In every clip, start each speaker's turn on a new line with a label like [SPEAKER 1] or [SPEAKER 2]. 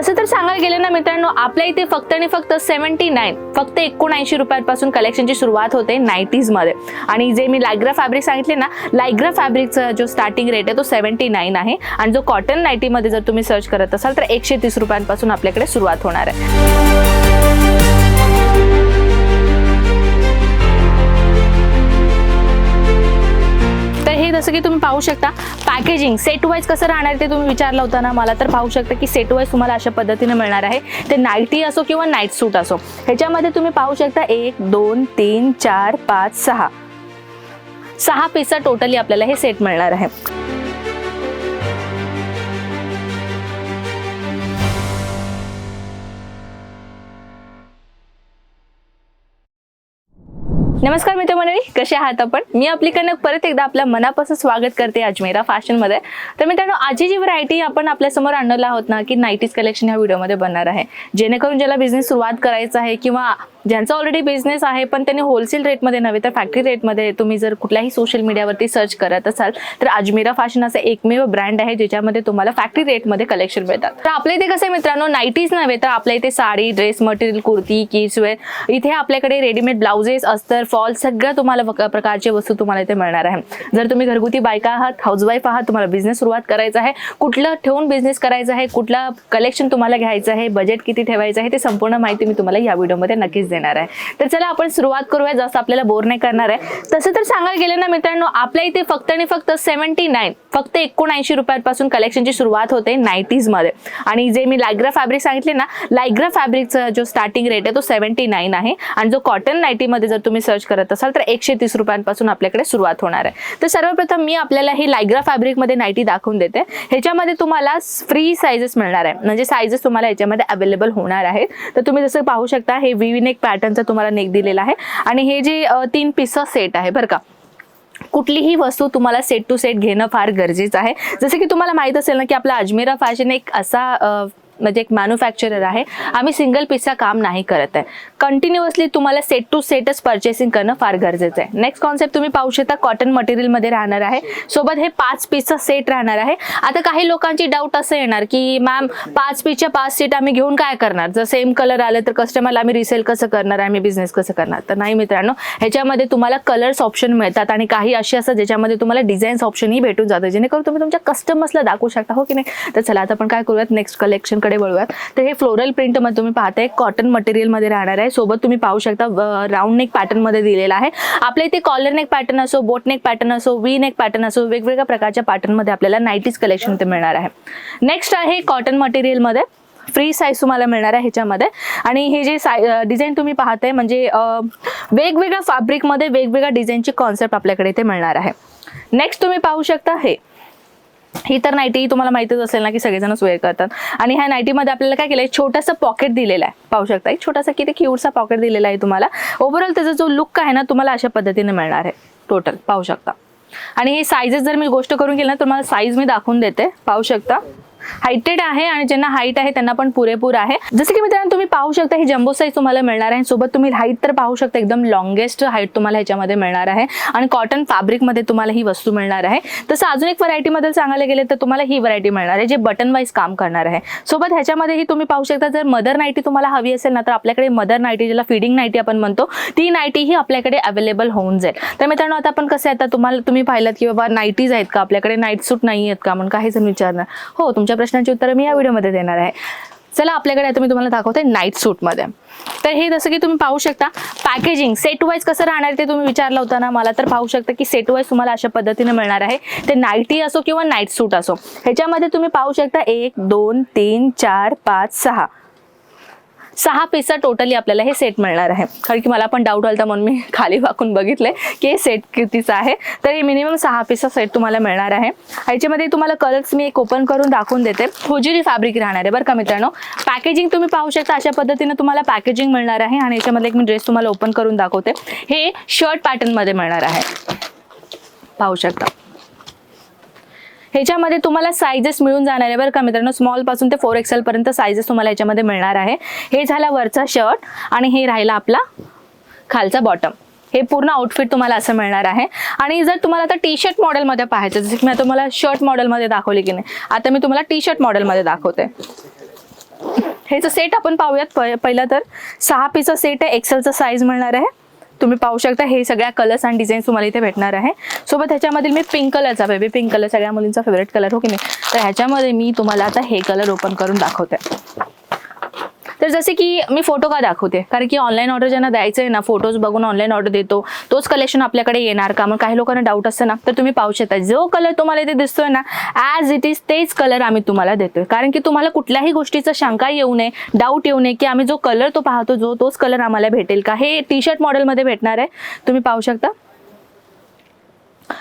[SPEAKER 1] तसं तर सांगायला गेलं ना मित्रांनो आपल्या इथे फक्त आणि फक्त सेव्हन्टी नाईन फक्त एकोणऐंशी रुपयांपासून कलेक्शनची सुरुवात होते नाईटीजमध्ये आणि जे मी लायग्रा फॅब्रिक सांगितले ना लायग्रा फॅब्रिकचा जो स्टार्टिंग रेट आहे तो सेव्हन्टी नाईन आहे. आणि जो कॉटन नाईटीमध्ये जर तुम्ही सर्च करत असाल तर एकशे तीस रुपयांपासून आपल्याकडे सुरुवात होणार आहे. जसं की तुम्ही पाहू शकता पॅकेजिंग सेट वाईज कसं राहणार ते तुम्ही विचारलं होतं ना मला तर पाहू शकता की सेट वाईज तुम्हाला अशा पद्धतीने मिळणार आहे. ते नाईटी असो किंवा नाईट सूट असो. ह्याच्यामध्ये तुम्ही पाहू शकता एक दोन तीन चार पाच सहा. सहा पीसचा टोटली आपल्याला हे सेट मिळणार आहे. नमस्कार मित्रमंडळी कसे आहात आपण? मी आपली कनक परत एकदा आपल्या मनापासून स्वागत करते अजमेरा फॅशनमध्ये. तर मित्रांनो आजची जी व्हरायटी आपण आपल्यासमोर आणलेला आहोत ना की नाईटीज कलेक्शन ह्या व्हिडिओमध्ये बनणार आहे. जेणेकरून ज्याला बिझनेस सुरुवात करायचा आहे किंवा ज्यांचा ऑलरेडी बिझनेस आहे पण त्यांनी होलसेल रेटमध्ये नव्हे तर फॅक्टरी रेटमध्ये तुम्ही जर कुठल्याही सोशल मीडियावरती सर्च करत असाल तर अजमेरा फॅशन असं एकमेव ब्रँड आहे ज्याच्यामध्ये तुम्हाला फॅक्टरी रेटमध्ये कलेक्शन मिळतात. तर आपल्या इथे कसं आहे मित्रांनो नाईटीज नव्हे तर आपल्या इथे sari dress material kurti kidswear इथे आपल्याकडे रेडीमेड ब्लाउजेस अस्तर फॉल सगळ्या तुम्हाला प्रकारचे वस्तू तुम्हाला इथे मिळणार आहे. जर तुम्ही घरगुती बायका आहात हाऊसवाईफ आहात तुम्हाला बिझनेस सुरुवात करायचा आहे कुठलं ठेवून बिझनेस करायचा आहे कुठला कलेक्शन तुम्हाला घ्यायचं आहे बजेट किती ठेवायचं आहे ते संपूर्ण माहिती मी तुम्हाला या व्हिडिओमध्ये नक्कीच देणार आहे. तर चला आपण सुरुवात करूया. जास्त आपल्याला बोर नाही करणार आहे. तसं तर सांगायला गेलं ना मित्रांनो आपल्या इथे फक्त आणि फक्त सेव्हन्टी नाईन फक्त एकोणऐंशी रुपयांपासून कलेक्शनची सुरुवात होते नाईटीजमध्ये आणि जे मी लायग्रा फॅब्रिक सांगितले ना लायग्रा फॅब्रिकचा जो स्टार्टिंग रेट आहे तो सेव्हन्टी नाईन आहे. आणि जो कॉटन नाईटीमध्ये जर तुम्ही सर्च करत असाल तर एकशे तीस रुपयांपासून आपल्याकडे सुरुवात होणार आहे. तर सर्वप्रथम मी आपल्याला ही लायग्रा फॅब्रिकमध्ये नाईटी दाखवून देते. ह्याच्यामध्ये तुम्हाला फ्री सायझेस मिळणार आहे. म्हणजे साईजेस तुम्हाला याच्यामध्ये अवेलेबल होणार आहेत. तर तुम्ही जसं पाहू शकता हे वी पॅटर्नचा तुम्हाला नेक दिलेला आहे. आणि हे जे तीन पीसचा सेट आहे बरं का कुठलीही वस्तू तुम्हाला सेट टू सेट घेणं फार गरजेचं आहे. जसं की तुम्हाला माहीत असेल ना की आपला अजमेरा फॅशन एक असा म्हणजे एक मॅन्युफॅक्चरर आहे. आम्ही सिंगल पीसचा काम नाही करत आहे. कंटिन्युअसली तुम्हाला सेट टू सेटच परचेसिंग करणं फार गरजेचं आहे. नेक्स्ट कॉन्सेप्ट तुम्ही पाहू शकता कॉटन मटेरियलमध्ये राहणार आहे. सोबत हे पाच पीसचा सेट राहणार आहे. आता काही लोकांची डाऊट असं येणार की मॅम पाच पीसच्या पाच सेट आम्ही घेऊन काय करणार? जर सेम कलर आलं तर कस्टमरला आम्ही रिसेल कसं करणार आम्ही बिझनेस कसं करणार? तर नाही मित्रांनो ह्याच्यामध्ये तुम्हाला कलर्स ऑप्शन मिळतात आणि काही असे असतात ज्याच्यामध्ये तुम्हाला डिझाईन्स ऑप्शनही भेटून जातं जेणेकरून तुम्ही तुमच्या कस्टमर्सला दाखवू शकता हो की नाही? तर चला आता आपण काय करूयात? नेक्स्ट कलेक्शन कलेक्शनकडे वळूयात. तर हे फ्लोरल प्रिंटमध्ये तुम्ही पाहताय कॉटन मटेरियलमध्ये राहणार आहे. सोबत तुम्ही पाहू शकता राऊंड नेक पॅटर्नमध्ये दिलेला आहे. आपल्या इथे कॉलर नेक पॅटर्न असो बोट नेक पॅटर्न असो वी नेक पॅटर्न असो वेगवेगळ्या प्रकारच्या पॅटर्नमध्ये आपल्याला नाईटीज कलेक्शन ते मिळणार आहे. नेक्स्ट आहे कॉटन मटेरियलमध्ये फ्री साईज तुम्हाला मिळणार आहे ह्याच्यामध्ये. आणि हे जे साय डिझाईन तुम्ही पाहताय म्हणजे वेगवेगळ्या फॅब्रिकमध्ये वेगवेगळ्या डिझाईनची कॉन्सेप्ट आपल्याकडे इथे मिळणार आहे. नेक्स्ट तुम्ही पाहू शकता हे. ही तर नाईटी तुम्हाला माहितीच असेल ना की सगळेजणच वेअर करतात. आणि ह्या नाईटीमध्ये आपल्याला काय केलंय छोटासा पॉकेट दिलेलं आहे. पाहू शकता एक छोटासा किती क्यूटचा पॉकेट दिलेला आहे तुम्हाला. ओव्हरऑल त्याचा जो लुक आहे ना तुम्हाला अशा पद्धतीने मिळणार आहे. टोटल पाहू शकता. आणि हे साईजेस जर मी गोष्ट करून केली ना तर साईज मी दाखवून देते. पाहू शकता. हायटेड आहे आणि ज्यांना हाईट आहे त्यांना पण पुरेपूर आहे. जसं की मित्रांनो तुम्ही पाहू शकता ही जम्बो साईज तुम्हाला मिळणार आहे. सोबत तुम्ही हाईट तर पाहू शकता एकदम लॉंगेस्ट हाईट तुम्हाला ह्याच्यामध्ये मिळणार आहे. आणि कॉटन फॅब्रिकमध्ये तुम्हाला ही वस्तू मिळणार आहे. तसं अजून एक व्हरायटीमध्ये सांगायला गेले तर तुम्हाला ही व्हरायटी मिळणार आहे जे बटन वाईज काम करणार आहे. सोबत ह्याच्यामध्येही तुम्ही पाहू शकता जर मदर नाईटी तुम्हाला हवी असेल ना तर आपल्याकडे मदर नाईटी ज्याला फिडिंग नाईटी आपण म्हणतो ती नाईटी ही आपल्याकडे अवेलेबल होऊन जाईल. तर मित्रांनो आता आपण कसं आहे आता तुम्हाला तुम्ही पाहिलं की बाबा नाईटीज आहेत का आपल्याकडे? नाईट सूट नाही आहेत का? म्हणून काही जण विचारणार. हो तुमच्या प्रश्नांची उत्तरं मी या व्हिडिओमध्ये देणार आहे. चला आपल्याकडे आता मी तुम्हाला दाखवते नाईट सूटमध्ये तर हे जसं की तुम्ही पाहू शकता पॅकेजिंग सेट वाईज कसं राहणार ते तुम्ही विचारलं होता ना मला तर पाहू शकता की सेट वाईज तुम्हाला अशा पद्धतीने मिळणार आहे. ते नाईटी असो किंवा नाईट सूट असो. ह्याच्यामध्ये तुम्ही पाहू शकता एक दोन तीन चार पाच सहा. सहा पीसचा टोटली आपल्याला हे सेट मिळणार आहे. कारण की मला पण डाऊट आला म्हणून मी खाली वाकून बघितले की हे सेट कितीचं आहे. तर हे मिनिमम सहा पीसचा सेट तुम्हाला मिळणार आहे. ह्याच्यामध्ये तुम्हाला कलर्स मी एक ओपन करून दाखवून देते. होजिरी फॅब्रिक राहणार आहे बरं का मित्रांनो? पॅकेजिंग तुम्ही पाहू शकता अशा पद्धतीने तुम्हाला पॅकेजिंग मिळणार आहे आणि याच्यामध्ये एक मी ड्रेस तुम्हाला ओपन करून दाखवते. हे शर्ट पॅटर्नमध्ये मिळणार आहे. पाहू शकता. ह्याच्यामध्ये तुम्हाला सायझेस मिळून जाणार आहे बरं का मित्रांनो. स्मॉलपासून ते फोर एक्सेल पर्यंत सायझेस तुम्हाला याच्यामध्ये मिळणार आहे. हे झाला वरचा शर्ट आणि हे राहिला आपला खालचा बॉटम हे पूर्ण आउटफिट तुम्हाला असं मिळणार आहे. आणि जर तुम्हाला आता टी शर्ट मॉडेलमध्ये पाहायचं जसं की मी आता तुम्हाला शर्ट मॉडेलमध्ये दाखवली की नाही आता मी तुम्हाला टी शर्ट मॉडेलमध्ये दाखवते. ह्याचं सेट आपण पाहूयात. प- पहिलं तर सहा पीचं सेट आहे एक्सेलचा साईज मिळणार आहे. तुम्ही पाहू शकता हे सगळ्या कलर्स आणि डिझाईन्स तुम्हाला इथे भेटणार आहे. सोबत ह्याच्यामधील मी पिंक कलरचा बेबी पिंक कलर सगळ्या मुलींचा फेवरेट कलर हो की नाही? तर ह्याच्यामध्ये मी तुम्हाला आता हे कलर ओपन करून दाखवते. तर जसे की मी फोटो का दाखवते? कारण की ऑनलाईन ऑर्डर ज्यांना द्यायचं आहे ना फोटोज बघून ऑनलाईन ऑर्डर देतो तोच कलेक्शन आपल्याकडे येणार का? मग काही लोकांना डाऊट असतं ना तर तुम्ही पाहू शकता. जो कलर तुम्हाला इथे दिसतोय ना ॲज इट इज तेच कलर आम्ही तुम्हाला देतोय. कारण की तुम्हाला कुठल्याही गोष्टीचा शंका येऊ नये डाऊट येऊ नये की आम्ही जो कलर तो पाहतो जो तोच कलर आम्हाला भेटेल का? हे टी शर्ट मॉडेलमध्ये भेटणार आहे. तुम्ही पाहू शकता.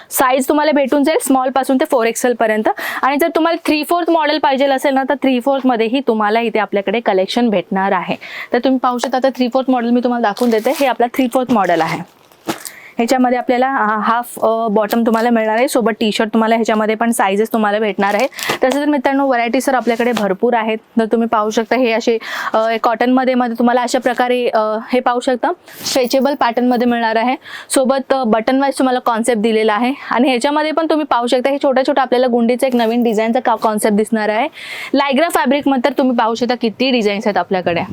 [SPEAKER 1] साईज तुम्हाला भेटून जाईल स्मॉलपासून ते फोर एक्सेल पर्यंत. आणि जर तुम्हाला थ्री फोर्थ मॉडेल पाहिजे असेल ना तर थ्री फोर्थमध्येही तुम्हाला इथे आपल्याकडे कलेक्शन भेटणार आहे. तर तुम्ही पाहू शकता आता थ्री फोर्थ मॉडेल मी तुम्हाला दाखवून देते. हे आपला थ्री फोर्थ मॉडेल आहे. ह्याच्यामध्ये आपल्याला हाफ बॉटम तुम्हाला मिळणार आहे. सोबत टी शर्ट तुम्हाला ह्याच्यामध्ये पण साईजेस तुम्हाला भेटणार आहे तसं तर मित्रांनो व्हरायटी सर आपल्याकडे भरपूर आहेत. तर तुम्ही पाहू शकता हे असे कॉटनमध्ये मध्ये तुम्हाला अशा प्रकारे हे पाहू शकता. स्ट्रेचेबल पॅटर्नमध्ये मिळणार आहे. सोबत बटन वाईज तुम्हाला कॉन्सेप्ट दिलेला आहे. आणि ह्याच्यामध्ये पण तुम्ही पाहू शकता हे छोट्या छोट्या आपल्याला गुंडीचं एक नवीन डिझाईनचा का कॉन्सेप्ट दिसणार आहे. लायग्रा फॅब्रिकमध्ये तर तुम्ही पाहू शकता किती डिझाईन्स आहेत आपल्याकडे.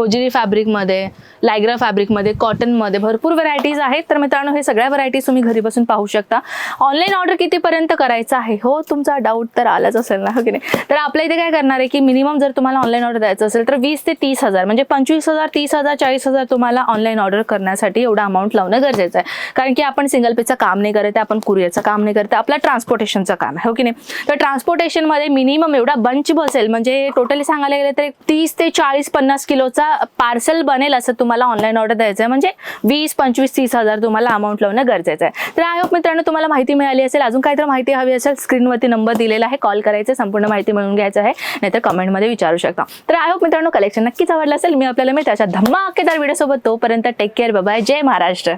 [SPEAKER 1] होजिरी फॅब्रिकमध्ये लायग्रा फॅब्रिकमध्ये कॉटनमध्ये भरपूर व्हरायटीज आहेत. तर मित्रांनो हे सगळ्या व्हरायटीज तुम्ही घरी बसून पाहू शकता. ऑनलाईन ऑर्डर कितीपर्यंत करायचं आहे? हो तुमचा डाऊट तर आलाच असेल ना हो की नाही? तर आपल्या इथे काय करणार आहे की मिनिमम जर तुम्हाला ऑनलाईन ऑर्डर द्यायचं असेल तर वीस ते तीस हजार म्हणजे पंचवीस हजार तीस हजार चाळीस हजार तुम्हाला ऑनलाईन ऑर्डर करण्यासाठी एवढा अमाऊंट लावणं गरजेचं आहे. कारण की आपण सिंगल पेचं काम नाही करत आहे आपण कुरिअरचं काम नाही करत आपला आपलं ट्रान्सपोर्टेशनचं काम आहे हो की नाही? तर ट्रान्सपोर्टेशनमध्ये मिनिमम एवढा बंच बसेल म्हणजे टोटली सांगायला गेलं तर एक तीस ते चाळीस पन्नास किलोचा पार्सल बनेल असं तुम्हाला ऑनलाईन ऑर्डर द्यायचं आहे म्हणजे वीस पंचवीस तीस हजार तुम्हाला अमाऊंट लावणं गरजेचं आहे. तर आय होप मित्रांनो तुम्हाला माहिती मिळाली असेल अजून काहीतरी माहिती हवी असेल स्क्रीनवरती नंबर दिलेला आहे कॉल करायचं संपूर्ण माहिती मिळून घ्यायचं आहे नाहीतर कमेंटमध्ये विचारू शकता. तर आय होप मित्रांनो कलेक्शन नक्कीच आवडलं असेल मी आपल्याला मिळते अशा धम्माकेदार व्हिडिओसोबत तोपर्यंत टेक केअर बाय जय महाराष्ट्र.